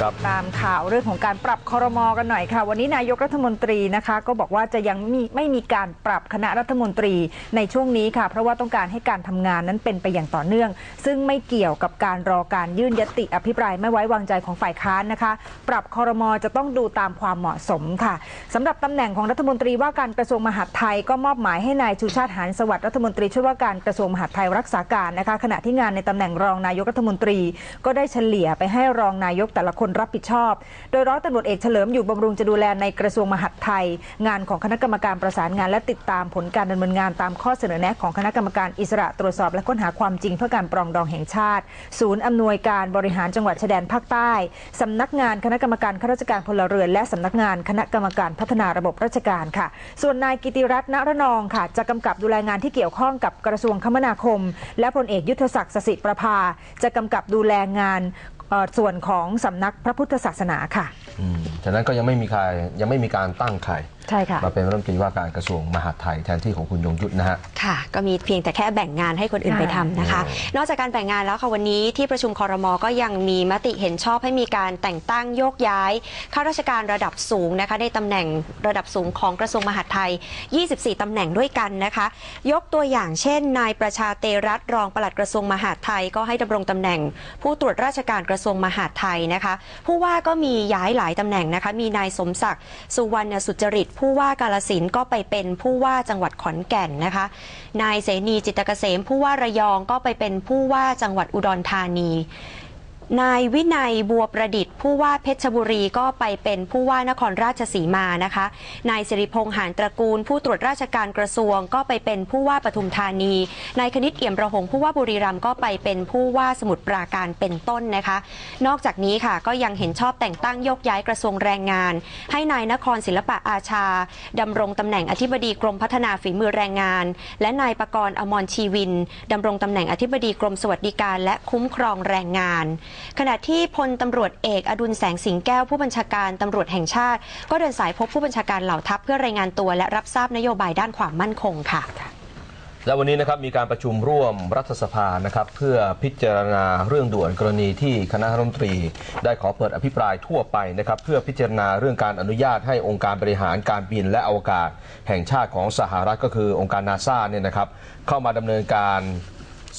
ครับตามข่าวเรื่องของการปรับคอรมอกันหน่อยค่ะ วันนี้นายกรัฐมนตรีนะคะ ก็บอกว่าจะยังไม่ไม่มีการปรับคณะรัฐมนตรีในช่วงนี้ค่ะ เพราะว่าต้องการให้การทำงานนั้นเป็นไปอย่างต่อเนื่อง ซึ่งไม่เกี่ยวกับการรอการยื่นยติอภิปรายไม่ไว้วางใจของฝ่ายค้านนะคะ ปรับคอรมอจะต้องดูตามความเหมาะสมค่ะสำหรับตำแหน่งของรัฐมนตรีว่าการกระทรวงมหาดไทยก็มอบหมายให้นายชูชาติหานสวัสดิ์รัฐมนตรีช่วยว่าการกระทรวงมหาดไทยรักษาการนะคะขณะที่งานในตำแหน่งรองนายกรัฐมนตรี ก็ได้เฉลี่ยไปให้รองนายกแต่ละคนรับผิดชอบ โดยร้อยตำรวจเอกเฉลิมอยู่บำรุงจะดูแลในกระทรวงมหาดไทย งานของคณะกรรมการประสานงาน และติดตามผลการดำเนินงานตามข้อเสนอแนะของคณะกรรมการอิสระตรวจสอบและค้นหาความจริงเพื่อการปรองดองแห่งชาติ ศูนย์อำนวยการบริหารจังหวัดชายแดนภาคใต้สำนักงานคณะกรรมการข้าราชการพลเรือนและสำนักงานคณะกรรมการพัฒนาระบบราชการค่ะ ส่วนนายกิติรัตน์ณรนองค่ะ จะกำกับดูแลงานที่เกี่ยวข้องกับกระทรวงคมนาคม และพลเอกยุทธศักดิ์สสิประภา จะกำกับดูแลงาน ส่วนของสำนักพระพุทธศาสนาค่ะอืมฉะนั้นก็ยังไม่มีใครยังไม่มีการตั้งใครใช่ค่ะมาเป็นรัฐมนตรีว่าการกระทรวงมหาดไทยแทนที่ของคุณยงยุทธนะฮะค่ะ ก็มีเพียงแต่แค่แบ่งงานให้คนอื่นค่ะไปทำนะคะอืมนอกจากการแบ่งงานแล้วค่ะวันนี้ที่ประชุมคอรมอก็ยังมีมติเห็นชอบให้มีการแต่งตั้งโยกย้ายข้าราชการระดับสูงนะคะในตำแหน่งระดับสูงของกระทรวงมหาดไทย 24ตำแหน่งด้วยกันนะคะ ยกตัวอย่างเช่น นายประชาเตรัตน์รองปลัดกระทรวงมหาดไทย ก็ให้ดำรงตำแหน่ง ผู้ตรวจราชการกระทรวงมหาดไทยนะคะผู้ว่าก็มีย้ายหลายตำแหน่งนะคะมีนายสมศักดิ์สุวรรณสุจริต ผู้ว่ากาลสินก็ไปเป็นผู้ว่าจังหวัดขอนแก่นนะคะนายเสนีจิตเกษมผู้ว่าระยองก็ไปเป็นผู้ว่าจังหวัดอุดรธานี นายวินัยบัวประดิษฐ์ผู้ว่าเพชรบุรีก็ไปเป็นผู้ว่านครราชสีมานะคะ นายสิริพงษ์หานตระกูล ผู้ตรวจราชการกระทรวง ก็ไปเป็นผู้ว่าปทุมธานี นายคณิตเอี่ยมระหงผู้ว่าบุรีรัมย์ก็ไปเป็นผู้ว่าสมุทรปราการเป็นต้นนะคะ นอกจากนี้ค่ะก็ยังเห็นชอบแต่งตั้งยกย้ายกระทรวงแรงงาน ให้นายนครศิลปะอาชาดำรงตำแหน่งอธิบดีกรมพัฒนาฝีมือแรงงาน และนายประกรณ์อมรชีวินดำรงตำแหน่งอธิบดีกรมสวัสดิการ และคุ้มครองแรงงานขณะที่พลตำรวจเอกอดุลแสงสิงแก้วผู้บัญชาการตำรวจแห่งชาติ ก็เดินสายพบผู้บัญชาการเหล่าทัพเพื่อรายงานตัวและรับทราบนโยบายด้านความมั่นคงค่ะและวันนี้นะครับมีการประชุมร่วมรัฐสภานะครับเพื่อพิจารณาเรื่องด่วนกรณีที่คณะรัฐมนตรี ได้ขอเปิดอภิปรายทั่วไปนะครับเพื่อพิจารณาเรื่องการอนุญาตให้องค์การบริหารการบินและอวกาศ แห่งชาติของสหรัฐก็คือองค์การนาซาเนี่ยนะครับเข้ามาดำเนินการ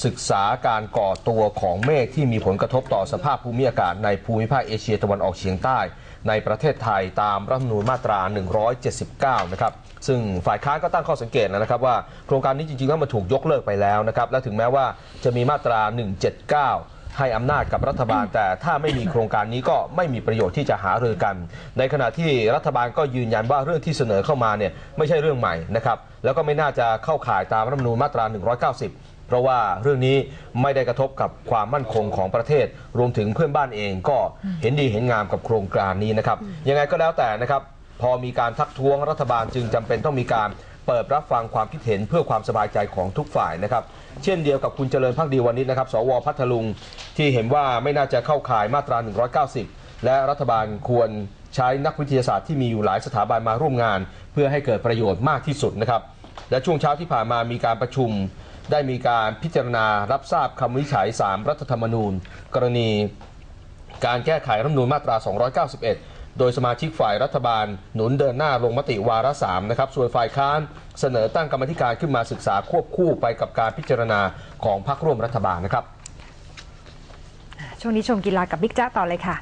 ศึกษาการก่อตัวของเมฆที่มีผลกระทบต่อสภาพภูมิอากาศในภูมิภาคเอเชียตะวันออกเฉียงใต้ ในประเทศไทยตามรัฐธรรมนูญมาตรา 179 นะครับ ซึ่งฝ่ายค้านก็ตั้งข้อสังเกตแล้วนะครับว่าโครงการนี้จริงๆแล้วมันถูกยกเลิกไปแล้วนะครับ และถึงแม้ว่าจะมีมาตรา 179ให้อำนาจกับรัฐบาลแต่ถ้าไม่มีโครงการนี้ก็ไม่มีประโยชน์ที่จะหารือกัน ในขณะที่รัฐบาลก็ยืนยันว่าเรื่องที่เสนอเข้ามาเนี่ยไม่ใช่เรื่องใหม่นะครับแล้วก็ไม่น่าจะเข้าข่ายตามรัฐมนูญมาตรา 190 เพราะว่าเรื่องนี้ไม่ได้กระทบกับความมั่นคงของประเทศ รวมถึงเพื่อนบ้านเองก็เห็นดีเห็นงามกับโครงการนี้นะครับ ยังไงก็แล้วแต่นะครับพอมีการทักท้วงรัฐบาลจึงจำเป็นต้องมีการเปิดรับฟังความคิดเห็นเพื่อความสบายใจของทุกฝ่ายนะครับ เช่นเดียวกับคุณเจริญพักดีวันนี้นะครับ สวพัทลุงที่เห็นว่าไม่น่าจะเข้าข่ายมาตรา 190 และรัฐบาลควรใช้นักวิทยาศาสตร์ที่มีอยู่หลายสถาบันมาร่วมงาน เพื่อให้เกิดประโยชน์มากที่สุดนะครับ และช่วงเช้าที่ผ่านมามีการประชุม ได้มีการพิจารณารับทราบคำวิจัย 3 รัฐธรรมนูญ กรณีการแก้ไขรัฐธรรมนูญมาตรา 291 โดยสมาชิกฝ่ายรัฐบาล หนุนเดินหน้าลงมติวาระสามนะครับ ส่วนฝ่ายค้านเสนอตั้งกรรมธิการขึ้นมาศึกษาควบคู่ไปกับการพิจารณาของพรรคร่วมรัฐบาลนะครับ ช่วงนี้ชมกีฬากับบิ๊กจ้าต่อเลยค่ะ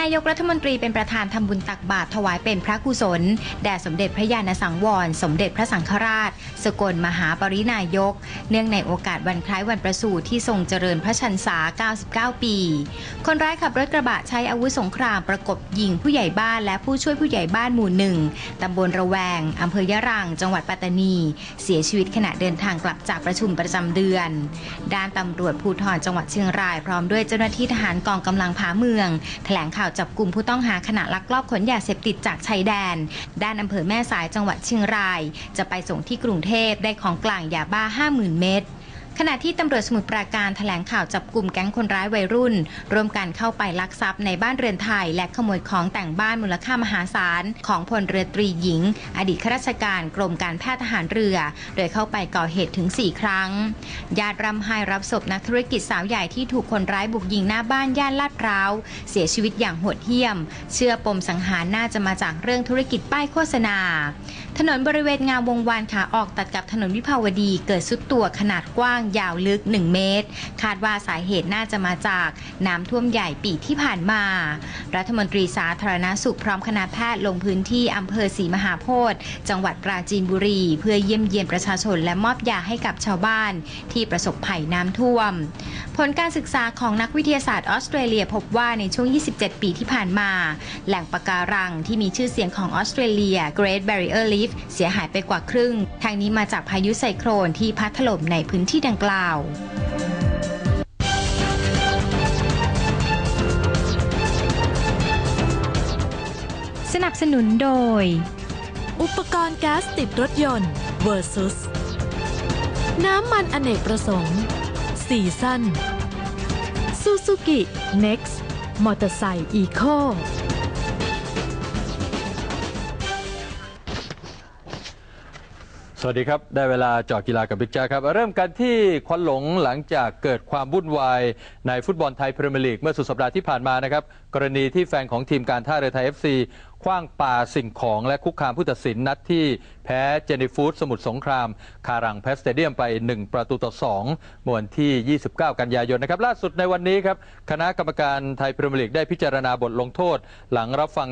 นายกรัฐมนตรีเป็นประธานทำบุญตักบาตรถวายเป็นพระกุศล แด่สมเด็จพระญาณสังวร สมเด็จพระสังฆราช สกลมหาปรินายก เนื่องในโอกาสวันคล้ายวันประสูติที่ทรงเจริญพระชันษา 99 ปี คนร้ายขับรถกระบะใช้อาวุธสงครามประกบยิงผู้ใหญ่บ้านและผู้ช่วยผู้ใหญ่บ้านหมู่หนึ่งตำบลระแวงอำเภอยะรัง จังหวัดปัตตานี เสียชีวิตขณะเดินทางกลับจากประชุมประจำเดือน ด้านตำรวจภูธรจังหวัดเชียงราย พร้อมด้วยเจ้าหน้าที่ทหารกองกำลังผาเมืองแถลงข่าวจับกลุ่มผู้ต้องหาขณะลักลอบขนยาเสพติดจากชายแดน ด้านอำเภอแม่สายจังหวัดเชียงราย จะไปส่งที่กรุงเทพได้ของกลางยาบ้า 50,000 เม็ด ขณะที่ตำรวจสมุทรปราการแถลงข่าวจับกลุ่มแก๊งคนร้ายวัยรุ่น ร่วมกันเข้าไปลักทรัพย์ในบ้านเรือนไทย และขโมยของแต่งบ้านมูลค่ามหาศาล ของพลเรือตรีหญิง อดีตข้าราชการกรมการแพทย์ทหารเรือ โดยเข้าไปก่อเหตุถึง 4 ครั้ง ญาติรำไห้รับศพนักธุรกิจสาวใหญ่ที่ถูกคนร้ายบุกยิงหน้าบ้านย่านลาดพร้าว เสียชีวิตอย่างโหดเหี้ยม เชื่อปมสังหารน่าจะมาจากเรื่องธุรกิจป้ายโฆษณาถนนบริเวณงามวงวานขาออกตัดกับถนนวิภาวดีเกิดซุดตัวขนาดกว้างยาวลึก 1 เมตร คาดว่าสาเหตุน่าจะมาจากน้ำท่วมใหญ่ปีที่ผ่านมา รัฐมนตรีสาธารณสุขพร้อมคณะแพทย์ลงพื้นที่อำเภอศรีมหาโพธิ์จังหวัดปราจีนบุรี เพื่อเยี่ยมเยียนประชาชนและมอบยาให้กับชาวบ้าน ที่ประสบภัยน้ำท่วม ผลการศึกษาของนักวิทยาศาสตร์ออสเตรเลียพบว่าในช่วง 27 ปีที่ผ่านมา แหล่งปะการังที่มีชื่อเสียงของออสเตรเลีย Great Barrier Reef เสียหายไปกว่าครึ่ง ทางนี้มาจากพายุไซโครนที่พัดถล่มในพื้นที่ดังกล่าวสนับสนุนโดย อุปกรณ์ก๊าซติดรถยนต์ Versus น้ำมันอเนกประสงค์ซีซั่น Suzuki Next มอเตอร์ไซค์อีโค สวัสดีครับ ได้เวลาเจาะกีฬากับบิ๊กแจ๊คครับ เริ่มกันที่ควันหลงหลังจากเกิดความวุ่นวาย ในฟุตบอลไทยพรีเมียร์ลีกเมื่อสุดสัปดาห์ที่ผ่านมานะครับ กรณีที่แฟนของทีมการท่าเรือไทย FC คว้างปาสิ่งของและคุกคามผู้ตัดสินนัดที่แพ้เจนิฟูดสมุทรสงคราม คารังแพสเตเดียมไป 1 ประตูต่อ2เมื่อวันที่ 29 กันยายนนะครับ ล่าสุดในวันนี้ครับ คณะกรรมการไทยพรีเมียร์ลีกได้พิจารณาบทลงโทษ หลังรับฟัง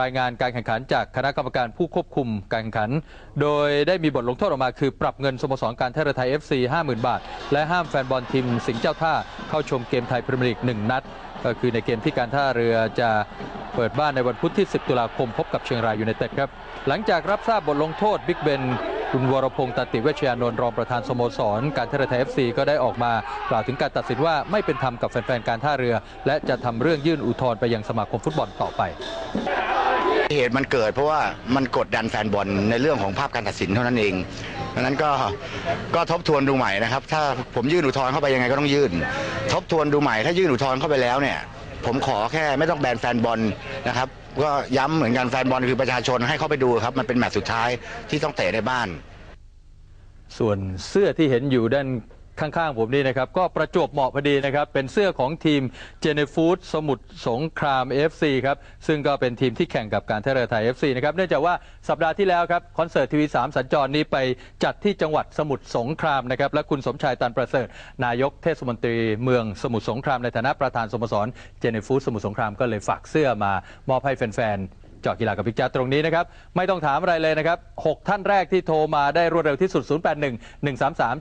รายงานการแข่งขันจากคณะกรรมการผู้ควบคุมการแข่งขัน โดยได้มีบทลงโทษออกมาคือปรับเงินสโมสรการท่าเรือไทย FC 50,000 บาท และห้ามแฟนบอลทีมสิงห์เจ้าท่าเข้าชมเกมไทยพรีเมียร์ลีก1นัด ก็คือในเกมที่การท่าเรือจะเปิดบ้านในวันพุธที่ 10 ตุลาคมพบกับเชียงรายยูไนเต็ดครับ หลังจากรับทราบบทลงโทษบิ๊กเบนคุณวรพงศ์ตติเวชยานนท์รองประธานสโมสร การท่าเรือไทย FC ก็ได้ออกมากล่าวถึงการตัดสินว่าไม่เป็นธรรมกับแฟนๆการท่าเรือ และจะทำเรื่องยื่นอุทธรณ์ไปยังสมาคมฟุตบอลต่อไป เหตุมันเกิดเพราะว่ามันกดดันแฟนบอลในเรื่องของภาพการตัดสินเท่านั้นเองดังนั้นก็ก็ทบทวนดูใหม่นะครับ ถ้าผมยื่นอุทธรณ์เข้าไปยังไงก็ต้องยื่น ทบทวนดูใหม่ถ้ายื่นอุทธรณ์เข้าไปแล้วเนี่ย ผมขอแค่ไม่ต้องแบนแฟนบอลนะครับก็ย้ำเหมือนกันแฟนบอลคือประชาชนให้เข้าไปดูครับมันเป็นแมตช์สุดท้ายที่ต้องเตะในบ้าน ส่วนเสื้อที่เห็นอยู่ด้าน ข้างๆผมนี่นะครับ ก็ประจวบเหมาะพอดีนะครับ เป็นเสื้อของทีมเจเนฟูดสมุทรสงคราม FC ครับ ซึ่งก็เป็นทีมที่แข่งกับการท่าเรือไทย FC นะครับ เนื่องจากว่าสัปดาห์ที่แล้วครับ คอนเสิร์ตทีวี3สัญจรนี้ไปจัดที่จังหวัดสมุทรสงครามนะครับ และคุณสมชายตันประเสริฐ นายกเทศมนตรีเมืองสมุทรสงครามในฐานะประธานสโมสรเจเนฟูดสมุทรสงครามก็เลยฝากเสื้อมามอบให้แฟน เจาะกีฬากับพิกจาตรงนี้นะครับ ไม่ต้องถามอะไรเลยนะครับ 6 ท่านแรกที่โทรมาได้รวดเร็วที่สุด 081 133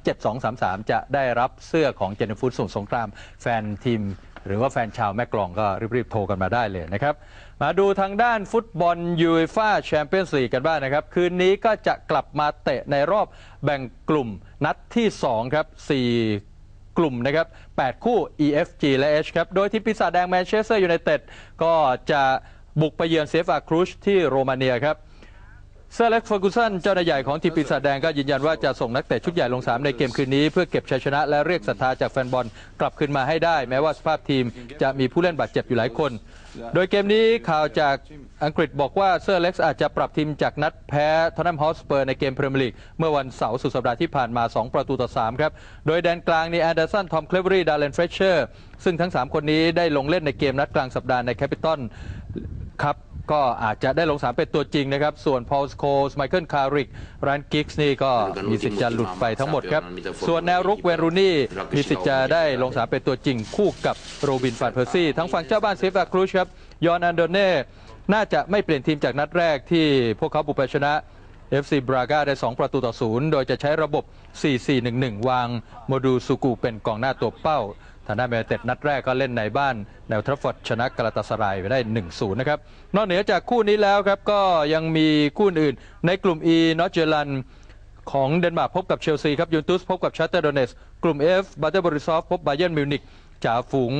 7233 จะได้รับเสื้อของเจนฟูดสมุทรสงคราม แฟนทีม หรือว่าแฟนชาวแม่กลองก็รีบๆโทรกันมาได้เลยนะครับ มาดูทางด้านฟุตบอลยูเอฟ่าแชมเปี้ยนส์ลีกกันบ้างนะครับ คืนนี้ก็จะกลับมาเตะในรอบแบ่งกลุ่มนัดที่2ครับ4กลุ่มนะครับ 8 คู่ EFG และ H ครับ โดยทีมปีศาจแดงแมนเชสเตอร์ยูไนเต็ดก็จะ บุกไปเยือนเซฟอาครูชที่โรมาเนียครับเซอร์เล็กเฟอร์กูสันเจ้านายใหญ่ของทีมปีศาจแดงก็ยืนยันว่าจะส่งนักเตะชุดใหญ่ลงสนามในเกมคืนนี้ เพื่อเก็บชัยชนะและเรียกศรัทธาจากแฟนบอลกลับคืนมาให้ได้ แม้ว่าสภาพทีมจะมีผู้เล่นบาดเจ็บอยู่หลายคน โดยเกมนี้ข่าวจากอังกฤษบอกว่าเซอร์เล็กซ์อาจจะปรับทีมจากนัดแพ้ทอนนัมฮอสเปอร์ในเกมพรีเมียร์ลีกเมื่อวันเสาร์สุดสัปดาห์ที่ผ่านมา 2 ประตูต่อ3ครับโดยแดนกลางนี่แอนเดอร์สันทอมเคลเวอรี่ดาร์เลนเฟรเชอร์ซึ่งทั้ง 3 คนนี้ได้ลงเล่นในเกมนัดกลางสัปดาห์ในแคปิตอล ครับ ก็อาจจะได้ลงสนามเป็นตัวจริงนะครับ ส่วนพอลสโคสไมเคิลคาริกรันกิกส์นี่ก็มีสิทธิ์จะหลุดไปทั้งหมดครับ ส่วนแนวรุกเวรูนี่มีสิทธิ์จะได้ลงสนามเป็นตัวจริงคู่กับโรบินฟานเพอร์ซี่ ทั้งฝั่งเจ้าบ้านเซฟอาครูชครับยอนอันโดเน่น่าจะไม่เปลี่ยนทีมจากนัดแรกที่พวกเขาบุกไปชนะ FC บราก้าได้ 2 ประตูต่อศูนย์โดยจะใช้ระบบ 4-4-1-1 วางโมดูซูกูเป็นกองหน้าตัวเป้า ทางด้านแมนยูไนเต็ดนัดแรกก็เล่นในบ้านแนวทรัฟฟอร์ดชนะกาลาตาสรายไปได้ 1-0 นะครับ นอกเหนือจากคู่นี้แล้วครับ ก็ยังมีคู่อื่น ในกลุ่ม E นอตเจลันของเดนมาร์กพบกับเชลซีครับยูนตุสพบกับชาเตอร์โดเนสกลุ่ม F บาเตอร์บริซอฟพบบาเยนมิวนิกจ่าฝูง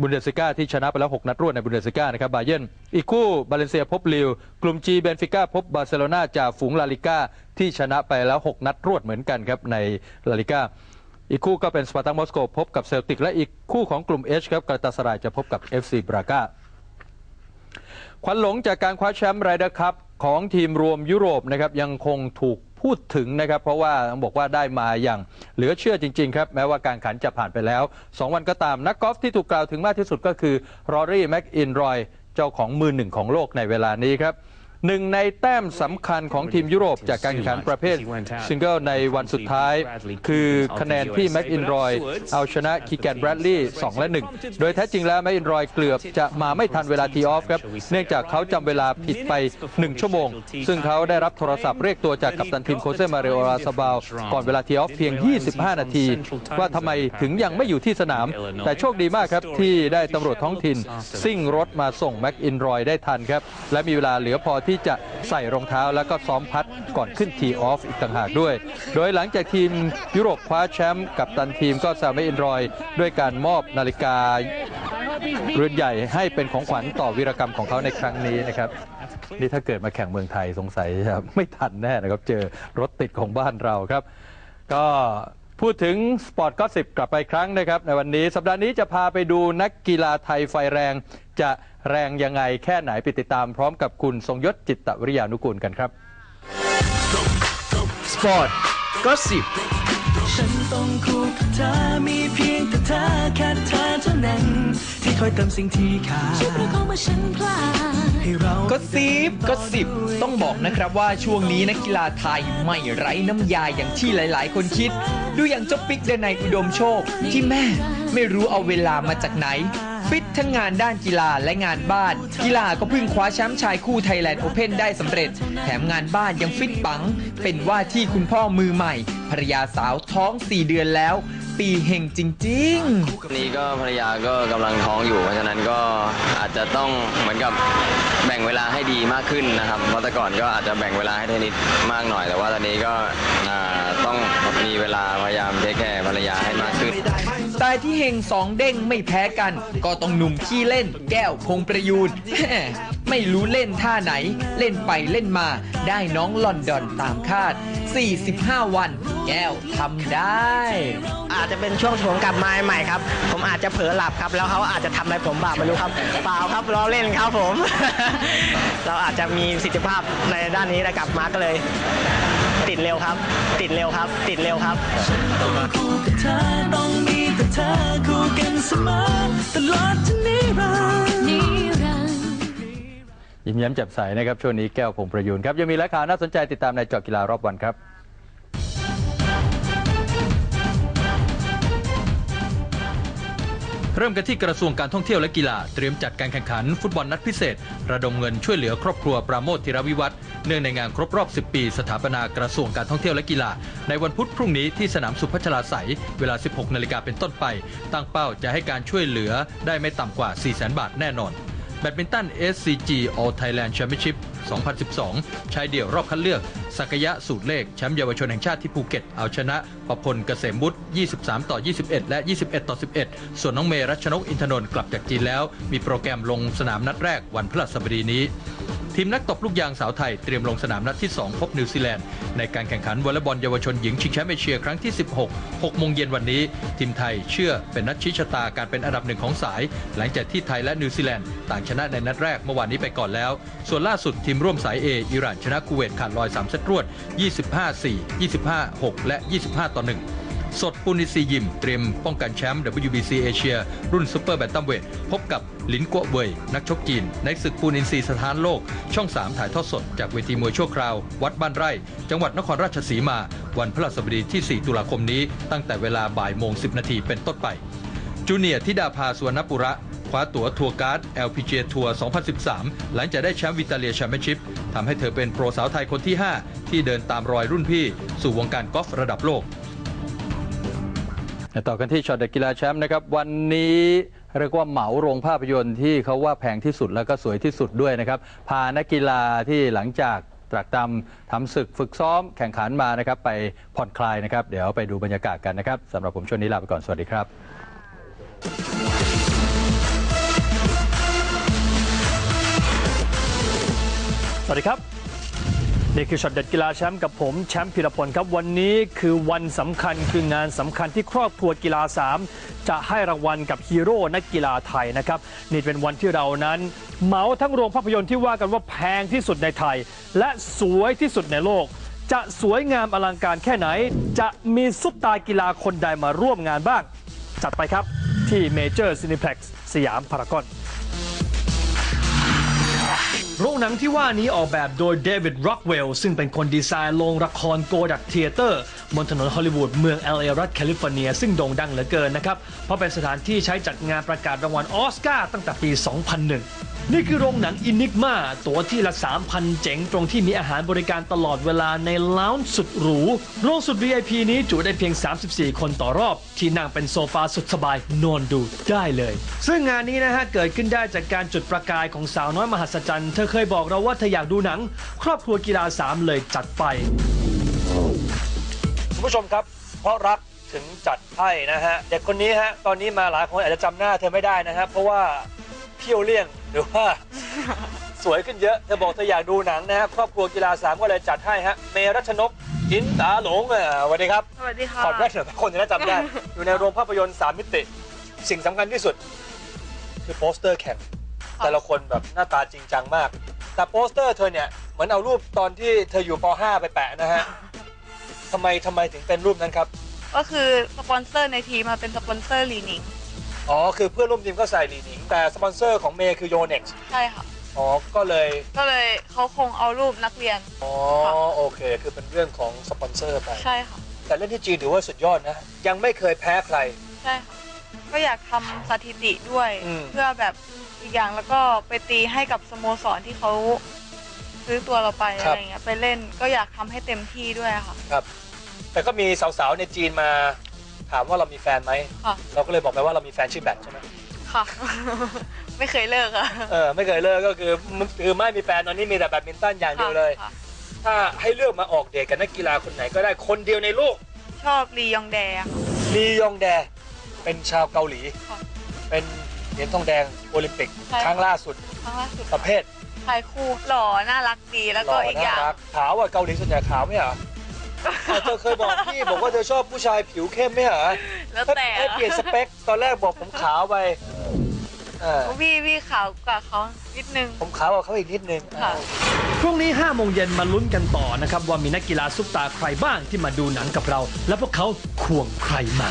บุนเดสิก้าที่ชนะไปแล้ว 6 นัดรวดในบุนเดสิก้านะครับบาเยนอีกคู่บาเลนเซียพบลิวกลุ่ม G เบนฟิก้าพบบาร์เซโลนาจ่าฝูงลาลิก้าที่ชนะไปแล้ว 6 นัดรวดเหมือนกันครับในลาลิก้า อีกคู่ก็เป็นสปาร์ตักมอสโกพบกับเซลติกและอีกคู่ของกลุ่ม H ครับกาตาสรายจะพบกับ FC บราก้าควันหลงจากการคว้าแชมป์ไรเดอร์คัพของทีมรวมยุโรปนะครับยังคงถูกพูดถึงนะครับ เพราะว่าต้องบอกว่าได้มาอย่างเหลือเชื่อจริง ๆ ครับ แม้ว่าการขันจะผ่านไปแล้ว 2 วันก็ตามนักกอล์ฟที่ถูกกล่าวถึงมากที่สุดก็คือรอรี่แม็กอินรอยเจ้าของมือหนึ่งของโลกในเวลานี้ครับ หนึ่งในแต้มสำคัญของทีมยุโรปจากการแข่งขันประเภทซิงเกิลในวันสุดท้าย คือคะแนนที่แม็กอินรอยเอาชนะคีแกนแบรดลีย์2และ 1 โดยแท้จริงแล้วแม็กอินรอยเกือบจะมาไม่ทันเวลาทีออฟครับ เนื่องจากเขาจำเวลาผิดไป 1 ชั่วโมง ซึ่งเขาได้รับโทรศัพท์เรียกตัวจากกัปตันทีมโคเซมาเรโอราซาบาลก่อนเวลาทีออฟเพียง 25 นาที ว่าทำไมถึงยังไม่อยู่ที่สนาม แต่โชคดีมากครับที่ได้ตำรวจท้องถิ่น ซิ่งรถมาส่งแม็กอินรอยได้ทันครับและมีเวลาเหลือพอที่จะใส่รองเท้าแล้วก็ซ้อมพัดก่อนขึ้นทีออฟอีกต่างหากด้วย โดยหลังจากทีมยุโรปคว้าแชมป์กับตันทีมก็แซวแม็กอินรอยด้วยการมอบนาฬิกาเรือนใหญ่ให้เป็นของขวัญต่อวีรกรรมของเขาในครั้งนี้นะครับนี่ถ้าเกิดมาแข่งเมืองไทยสงสัยไม่ทันแน่นะครับ เจอรถติดของบ้านเราครับ ก็ พูดถึงสปอร์ตก็สิบกลับไปครั้งนะครับในวันนี้ สัปดาห์นี้จะพาไปดูนักกีฬาไทยไฟแรง จะแรงยังไงแค่ไหนไปติดตามพร้อมกับคุณทรงยศจิตตวิริยานุกูลกันครับสปอร์ตก็สิบฉันต้องคู่กับเธอมีเพียงแต่เธอแค่เธอเท่านั้นที่คอยเติมสิ่งที่ขาดช่วยประคองเมื่อฉันพลาดให้เรา ก็สิบก็สิบต้องบอกนะครับว่าช่วงนี้นักกีฬาไทยไม่ไร้น้ำยาอย่างที่หลาย ๆ คนคิด ดูอย่างเจ้าปิ๊กเดนัยอุดมโชค ที่แม่ไม่รู้เอาเวลามาจากไหน ฟิตทั้งงานด้านกีฬาและงานบ้าน กีฬาก็เพิ่งคว้าแชมป์ชายคู่ไทยแลนด์โอเพ่นได้สำเร็จ แถมงานบ้านยังฟิตปัง เป็นว่าที่คุณพ่อมือใหม่ภรรยาสาวท้อง 4 เดือนแล้ว ปีเฮงจริง ๆ นี้ก็ภรรยาก็กำลังท้องอยู่ เพราะฉะนั้นก็อาจจะต้องเหมือนกับแบ่งเวลาให้ดีมากขึ้นนะครับเพราะแต่ก่อนก็อาจจะแบ่งเวลาให้เทนนิสมากหน่อย แต่ว่าตอนนี้ก็อ่าต้องมีเวลาพยายามเทคแคร์ภรรยาให้มากขึ้นแต่ที่เฮงสองเด้งไม่แพ้กัน ก็ต้องหนุ่มขี้เล่น แก้วพงประยูนแหม่ไม่รู้เล่นท่าไหน เล่นไปเล่นมา ได้น้องลอนดอนตามคาด 45 วัน แก้วทำได้ อาจจะเป็นช่วงที่ผมกลับมาใหม่ครับ ผมอาจจะเผลอหลับครับ แล้วเขาอาจจะทำอะไรผมบ้างไม่รู้ครับ เปล่าครับล้อเล่นครับผม เราอาจจะมีสิทธิภาพในด้านนี้แล้วกลับมาก็เลย ติดเร็วครับ ติดเร็วครับ ติดเร็วครับคู่กับเธอต้องมีแต่เธอคู่กันเสมอตลอดจนนิรันดร์ นิรันดร์ ยิ้มแย้มแจ่มใสนะครับช่วงนี้แก้วพงประยูนครับยังมีและข่าวน่าสนใจติดตามในเจอกีฬารอบวันครับ เริ่มกันที่กระทรวงการท่องเที่ยวและกีฬาเตรียมจัดการแข่งขันฟุตบอลนัดพิเศษ ระดมเงินช่วยเหลือครอบครัวปราโมทธีรวิวัฒน์เนื่องในงานครบรอบ 10 ปี สถาปนากระทรวงการท่องเที่ยวและกีฬา ในวันพุธพรุ่งนี้ที่สนามสุพัชลาไสเวลา 16 นาฬิกาเป็นต้นไป ตั้งเป้าจะให้การช่วยเหลือได้ไม่ต่ำกว่า 400,000 บาทแน่นอน แบดมินตัน SCG All Thailand Championship 2012 ชายเดี่ยวรอบคัดเลือก สักยะสูตรเลข แชมป์เยาวชนแห่งชาติที่ภูเก็ต เอาชนะ ประพลเกษมบุตร 23 ต่อ 21 และ 21 ต่อ 11 ส่วนน้องเมรัชนกอินทนนท์กลับจากจีนแล้ว มีโปรแกรมลงสนามนัดแรกวันพฤหัสบดีนี้ ทีมนักตบลูกยางสาวไทยเตรียมลงสนามนัดที่ 2 พบนิวซีแลนด์ในการแข่งขันวอลเลย์บอลเยาวชนหญิงชิงแชมป์เอเชียครั้งที่ 16 6โมงเย็นวันนี้ ทีมไทยเชื่อเป็นนัดชี้ชะตาการเป็นอันดับหนึ่งของสาย หลังจากที่ไทยและนิวซีแลนด์ต่างชนะในนัดแรกเมื่อวานนี้ไปก่อนแล้ว ส่วนล่าสุดทีมร่วมสาย A อิหร่านชนะคูเวตขาดลอย3เซตรวด 25-4 25-6 และ 25 ต่อ 1 สดปูนิซียิม เตรียมป้องกันแชมป์ WBC เอเชียรุ่นซูเปอร์แบนตัมเวทพบกับหลินกัวเวยนักชกจีน ในศึกปูนินซีสถานโลก ช่อง 3 ถ่ายทอดสดจากเวทีมวยชั่วคราว วัดบ้านไร่ จังหวัดนครราชสีมา วันพฤหัสบดีที่ 4 ตุลาคมนี้ ตั้งแต่เวลาบ่ายโมง 10 นาทีเป็นต้นไป จูเนียร์ธิดาภาสวนปุระคว้าตั๋วทัวร์การ์ด LPGA ทัวร์ 2013 หลังจากได้แชมป์วิตาเลียแชมเปี้ยนชิพทำให้เธอเป็นโปรสาวไทยคนที่ 5 ที่เดินตามรอยรุ่นพี่ สู่วงการกอล์ฟระดับโลก ต่อกันที่ช็อตเด็กกีฬาแชมป์นะครับ วันนี้เรียกว่าเหมาโรงภาพยนตร์ที่เขาว่าแพงที่สุดแล้วก็สวยที่สุดด้วยนะครับ พานักกีฬาที่หลังจากตรากตรำทำศึกฝึกซ้อมแข่งขันมานะครับ ไปผ่อนคลายนะครับ เดี๋ยวไปดูบรรยากาศกันนะครับสำหรับผมช่วงนี้ลาไปก่อนสวัสดีครับสวัสดีครับ นี่คือช็อตเด็ดกีฬาแชมป์กับผมแชมป์พิรพลครับวันนี้คือวันสำคัญคืองานสำคัญที่ครอบครัวกีฬา 3 จะให้รางวัลกับฮีโร่นักกีฬาไทยนะครับนี่เป็นวันที่เรานั้นเหมาทั้งโรงภาพยนตร์ที่ว่ากันว่าแพงที่สุดในไทย และสวยที่สุดในโลก จะสวยงามอลังการแค่ไหน จะมีซุปตากีฬาคนใดมาร่วมงานบ้าง จัดไปครับที่เมเจอร์ซินิเพล็กซ์สยามพารากอน โรงหนังที่ว่านี้ออกแบบโดยเดวิดร็อกเวลซึ่งเป็นคนดีไซน์โรงละครโกดักเทเตอร์บนถนนฮอลลีวูดเมือง LA รัฐแคลิฟอร์เนีย ซึ่งโด่งดังเหลือเกินนะครับ เพราะเป็นสถานที่ใช้จัดงานประกาศรางวัลออสการ์ตั้งแต่ปี 2001 นี่คือโรงหนังอินิกมาตัวที่ละ 3,000 เจ๋งตรงที่มีอาหารบริการตลอดเวลาในลาวน์สุดหรู โรงสุด VIP นี้จุได้เพียง 34 คนต่อรอบ ที่นั่งเป็นโซฟาสุดสบายนอนดูได้เลย ซึ่งงานนี้นะฮะ เกิดขึ้นได้จากการจุดประกายของสาวน้อยมหัศจรรย์ เธอเคยบอกเราว่าเธออยากดูหนัง ครอบครัวกีฬา 3 เลยจัดไปคุณผู้ชมครับ เพราะรักถึงจัดให้นะฮะเด็กคนนี้ฮะตอนนี้มาหลายคนอาจจะจำหน้าเธอไม่ได้นะฮะเพราะว่า เพียวเลี่ยงหรือว่า สวยขึ้นเยอะเธอบอกเธออยากดูหนังนะฮะครอบครัวกีฬาสามก็เลยจัดให้ฮะเมรัชนกอินตาหลงอะสวัสดีครับสวัสดีค่ะ ขอแรกเถอะคนจะได้จำได้ อยู่ในโรงภาพยนตร์3มิติ สิ่งสำคัญที่สุด คือโปสเตอร์แข่ง แต่ละคนแบบหน้าตาจริงจังมาก แต่โปสเตอร์เธอเนี่ยเหมือนเอารูปตอนที่เธออยู่ป .5 ไปแปะนะฮะทำไมทำไมถึงเป็นรูปนั้นครับ ก็คือสปอนเซอร์ในทีมมาเป็นสปอนเซอร์ลีนิง อ๋อ คือเพื่อนร่วมทีมก็ใส่หลีหนิง แต่สปอนเซอร์ของเมย์คือโยเน็กซ์ใช่ค่ะ อ๋อ ก็เลย ก็เลยเขาคงเอารูปนักเรียน อ๋อ โอเค คือเป็นเรื่องของสปอนเซอร์ไป ใช่ค่ะ แต่เล่นที่จีนถือว่าสุดยอดนะ ยังไม่เคยแพ้ใคร ใช่ค่ะ ก็อยากทำสถิติด้วย อืม เพื่อแบบอีกอย่างแล้วก็ไปตีให้กับสโมสรที่เขาซื้อตัวเราไปอะไรเงี้ยไปเล่นก็อยากทำให้เต็มที่ด้วยค่ะ ครับ แต่ก็มีสาวๆในจีนมา ถามว่าเรามีแฟนไหม ค่ะ เราก็เลยบอกไปว่าเรามีแฟนชื่อแบทใช่ไหมค่ะ ไม่เคยเลิกอะเออไม่เคยเลิกก็คือคือไม่มีแฟนตอนนี้มีแต่แบดมินตันอย่างเดียวเลย ค่ะถ้าให้เลือกมาออกเดทกับนักกีฬาคนไหนก็ได้คนเดียวในโลกชอบลียองแดค่ะลียองแด เป็นชาวเกาหลี ค่ะเป็นเหรียญทองแดงโอลิมปิกใช่ ครั้งล่าสุดครั้งล่าสุดประเภทชายคู่หล่อน่ารักดีแล้วหล่ก็ออีกอน่าย่างรักขาวอะเกาหลีส่วนใหญ่ขาวไม่เหรอ อ้าวเธอเคยบอกพี่บอกว่าเธอชอบผู้ชายผิวเข้มไม่เหรอแล้วแต่ ให้เปลี่ยนสเปคตอนแรกบอกผมขาวไปเออพี่พี่ขาวกว่าเขานิดนึงผมขาวกว่าเขาอีกนิดนึงค่ะ พรุ่งนี้5โมงเย็นมาลุ้นกันต่อนะครับ ว่ามีนักกีฬาซุปตาใครบ้างที่มาดูหนังกับเรา และพวกเขาควงใครมา